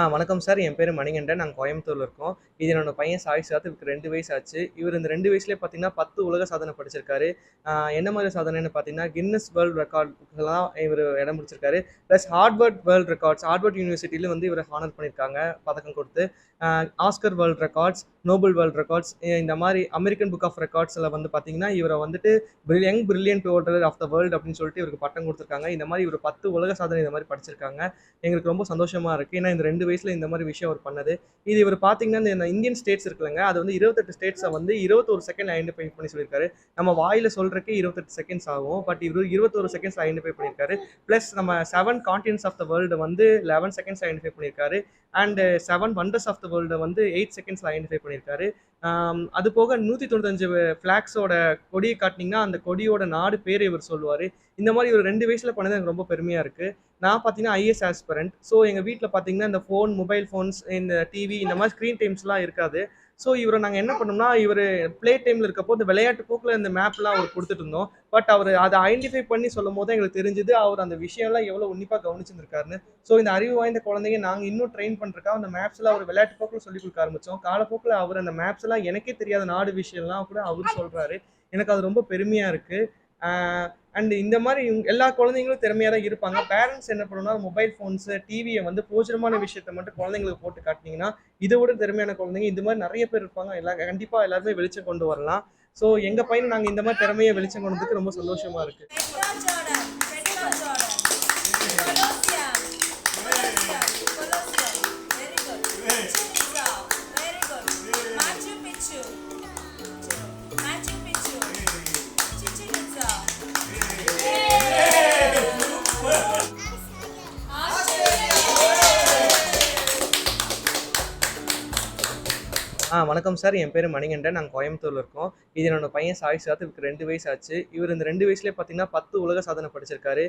ஆ வணக்கம் சார். என் பேர் மணிகண்டன். நாங்கள் கோயம்புத்தூரில் இருக்கோம். இது என்னோட பையன் சாய் சாத் இவருக்கு ரெண்டு வயசு ஆச்சு. இவர் இந்த ரெண்டு வயசுலேயே பார்த்தீங்கன்னா, 10 உலக சாதனை படிச்சிருக்காரு என்ன மாதிரி சாதனைன்னு பார்த்தீங்கன்னா, கின்னஸ் வேர்ல்ட் ரெக்கார்ட்லாம் இவரு இடம் பிடிச்சிருக்காரு. Plus Harvard world records Harvard யூனிவர்சிட்டியில் வந்து இவர் ஹானர் பண்ணியிருக்காங்க, பதக்கம் கொடுத்து Oscar world records, Nobel world records இந்த மாதிரி அமெரிக்கன் புக் ஆஃப் ரெக்கார்ட்ஸில் வந்து பார்த்தீங்கன்னா, இவரை வந்துட்டு பிரி young brilliant voter of the world அப்படின்னு சொல்லிட்டு இவருக்கு பட்டம் கொடுத்துருக்காங்க இந்த மாதிரி இவரு 10 உலக சாதனை இந்த மாதிரி படிச்சிருக்காங்க எங்களுக்கு ரொம்ப சந்தோஷமாக இருக்குது ஏன்னா, இந்த ரெண்டு வயசில் இந்த மாதிரி விஷயம் அவர் பண்ணது. இது இவர் பார்த்தீங்கன்னா, இந்த இந்தியன் ஸ்டேட்ஸ் இருக்குல்லங்க, அது வந்து இருபத்தெட்டு ஸ்டேட்ஸை வந்து இருபத்தொரு செகண்ட் ஐடென்டிஃபை பண்ணி சொல்லியிருக்காரு. நம்ம வாயில் சொல்கிறக்கே இருபத்தெட்டு செகண்ட்ஸ் ஆகும். பட் இவர் இருபத்தொரு செகண்ட்ஸ் ஐடென்டிஃபை பண்ணியிருக்காரு. ப்ளஸ் நம்ம 7 கான்டினென்ட்ஸ் ஆஃப் த வேர்ல்டு வந்து லெவன் செகண்ட்ஸ் ஐடென்டிஃபை பண்ணியிருக்காரு. And seven wonders of the world வந்து எயிட் செகண்ட்ஸ் ஐடென்டிஃபை பண்ணியிருக்காரு. அது போக 195 ஃபிளாக்ஸோட கொடியை காட்டினீங்கன்னா அந்த கொடியோட நாடு பேர் இவர் சொல்லுவார் இந்த மாதிரி ஒரு ரெண்டு வயசில் பண்ணது எனக்கு ரொம்ப பெருமையாக இருக்குது நான் பார்த்தீங்கன்னா, ஐஎஸ் ஆஸ்பரண்ட் ஸோ எங்கள் வீட்டில் பார்த்தீங்கன்னா, இந்த ஃபோன், மொபைல் ஃபோன்ஸ், இந்த டிவி இந்த மாதிரி ஸ்க்ரீன் டைம்ஸ்லாம் இருக்காது. ஸோ இவரை நாங்கள் என்ன பண்ணோம்னா, இவரு ப்ளே டைமில் இருக்கப்போ, இந்த விளையாட்டு போக்கில் இந்த மேப்லாம் அவர் கொடுத்துட்டு இருந்தோம். பட் அவர் அதை ஐடென்டிஃபை பண்ணி சொல்லும்போது போது எங்களுக்கு தெரிஞ்சது, அவர் அந்த விஷயம்லாம் எவ்வளோ உன்னிப்பாக கவனிச்சிருந்திருக்காருன்னு. ஸோ இந்த அறிவு வாய்ந்த குழந்தைங்க நாங்கள் இன்னும் ட்ரெயின் பண்ணுறக்கா அந்த மேப்ஸ்லாம் அவர் விளையாட்டு போக்கில் சொல்லி கொடுக்க ஆரம்பித்தோம் காலப்போக்கில் அவர் அந்த மேப்ஸ்லாம் எனக்கே தெரியாத நாடு விஷயம்லாம் கூட அவரும் சொல்கிறாரு எனக்கு அது ரொம்ப பெருமையாக இருக்குது அண்ட் இந்த மாதிரி எல்லா குழந்தைங்களும் திறமையாக தான் இருப்பாங்க. பேரண்ட்ஸ் என்ன பண்ணணும்னா, மொபைல் ஃபோன்ஸு டிவியை வந்து போஜனமான விஷயத்த மட்டும் குழந்தைங்களுக்கு போட்டு காட்டினீங்கன்னா இதை விட திறமையான குழந்தைங்க இந்த மாதிரி நிறைய பேர் இருப்பாங்க. எல்லா கண்டிப்பாக எல்லாருமே வெளிச்சம் கொண்டு வரலாம். ஸோ எங்கள் பையன நாங்கள் இந்த மாதிரி திறமையை வெளிச்சம் கொண்டதுக்கு ரொம்ப சந்தோஷமாக இருக்குது ஆ வணக்கம் சார். என் பேர் மணிகண்டன். நாங்கள் கோயம்புத்தூரில் இருக்கோம். இது என்னோட பையன் சாய் சாத் இவருக்கு ரெண்டு வயசு ஆச்சு. இவர் இந்த ரெண்டு வயசுலேயே பார்த்தீங்கன்னா, 10 உலக சாதனை படிச்சிருக்காரு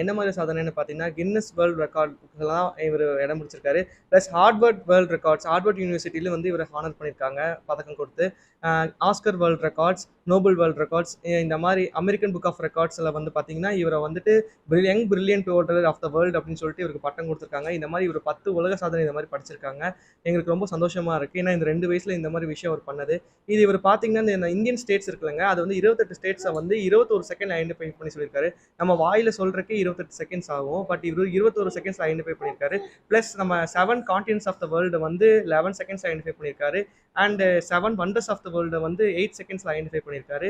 என்ன மாதிரி சாதனைன்னு பார்த்தீங்கன்னா, கின்னஸ் வேர்ல்ட் ரெக்கார்ட்லாம் இவர் இடம் பிடிச்சிருக்காரு. Plus Harvard world records Harvard யூனிவர்சிட்டில வந்து இவரை ஹானர் பண்ணியிருக்காங்க, பதக்கம் கொடுத்து Oscar world records, Nobel world records இந்த மாதிரி அமெரிக்கன் புக் ஆஃப் ரெக்கார்ட்ஸில் வந்து பார்த்தீங்கன்னா, இவரை வந்துட்டு பிரி young brilliant voter of the world அப்படின்னு சொல்லிட்டு இவருக்கு பட்டம் கொடுத்துருக்காங்க இந்த மாதிரி இவரு 10 உலக சாதனை இந்த மாதிரி படிச்சிருக்காங்க எங்களுக்கு ரொம்ப சந்தோஷமாக இருக்குது ஏன்னா, இந்த ரெண்டு 2 வயசுல இந்த மாதிரி விஷயம் அவர் பண்ணது. இது இவரு பார்த்தீங்கன்னா, இந்த இந்தியன் ஸ்டேட்ஸ் இருக்குல்லங்க, அது வந்து 28 ஸ்டேட்ஸ வந்து இருபத்தொரு செகண்ட் ஐடென்டிஃபை பண்ணி சொல்லியிருக்காரு. நம்ம வாயில சொல்றதுக்கே 28 செகண்ட்ஸ் ஆகும். பட் இவர் இருபத்தொரு செகண்ட்ஸ் ஐடென்டிஃபை பண்ணியிருக்காரு. பிளஸ் நம்ம seven continents of the world வந்து லெவன் செகண்ட்ஸ் ஐடென்டிஃபை பண்ணியிருக்காரு. And seven wonders of the world வந்து எயிட் செகண்ட்ஸ்ல ஐடென்டிஃபை பண்ணியிருக்காரு.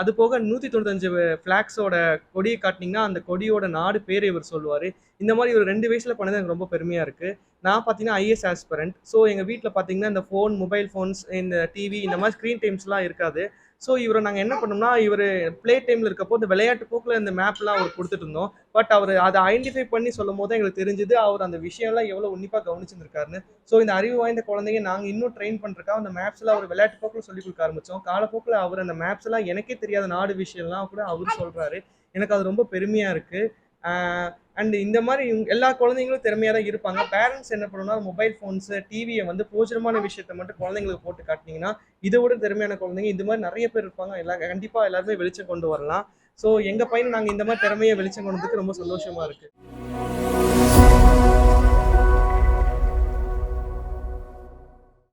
அது போக நூற்றி தொண்ணூத்தஞ்சு ஃப்ளாக்ஸோட கொடியை காட்டினீங்கன்னா அந்த கொடியோட நாடு பேர் இவர் சொல்லுவார் இந்த மாதிரி இவர் ரெண்டு வயசில் பண்ணது எனக்கு ரொம்ப பெருமையாக இருக்குது நான் பார்த்தீங்கன்னா, ஐஎஸ் ஆஸ்பரண்ட் ஸோ எங்கள் வீட்டில் பார்த்தீங்கன்னா, இந்த ஃபோன், மொபைல் ஃபோன்ஸ், இந்த டிவி இந்த மாதிரி ஸ்க்ரீன் டைம்ஸ்லாம் இருக்காது. ஸோ இவரை நாங்கள் என்ன பண்ணோம்னா, இவர் ப்ளே டைமில் இருக்கப்போ, இந்த விளையாட்டு போக்கில் இந்த மேப்லாம் அவர் கொடுத்துட்டு இருந்தோம். பட் அவர் அதை ஐடென்டிஃபை பண்ணி சொல்லும்போது தான் எங்களுக்கு தெரிஞ்சது, அவர் அந்த விஷயம்லாம் எவ்வளோ உன்னிப்பாக கவனிச்சிருந்திருக்காருன்னு. ஸோ இந்த அறிவு வாய்ந்த குழந்தைங்க நாங்கள் இன்னும் ட்ரெயின் பண்ணுறக்கா அந்த மேப்ஸ்லாம் அவர் விளையாட்டு போக்கில் சொல்லிக் கொடுக்க ஆரம்பித்தோம் காலப்போக்கில் அவர் அந்த மேப்ஸ்லாம் எனக்கே தெரியாத நாடு விஷயம்லாம் கூட அவர் சொல்கிறாரு எனக்கு அது ரொம்ப பெருமையாக இருக்குது அண்ட் இந்த மாதிரி எல்லா குழந்தைங்களும் திறமையாக தான் இருப்பாங்க. பேரண்ட்ஸ் என்ன பண்ணணும்னா, மொபைல் ஃபோன்ஸு டிவியை வந்து போஜனமான விஷயத்த மட்டும் குழந்தைங்களுக்கு போட்டு காட்டினீங்கன்னா இதை விட திறமையான குழந்தைங்க இந்த மாதிரி நிறைய பேர் இருப்பாங்க. எல்லா கண்டிப்பாக எல்லாருமே வெளிச்சம் கொண்டு வரலாம். ஸோ எங்கள் பையனை நாங்கள் இந்த மாதிரி திறமைய வெளிச்சம் கொண்டதுக்கு ரொம்ப சந்தோஷமாக இருக்குது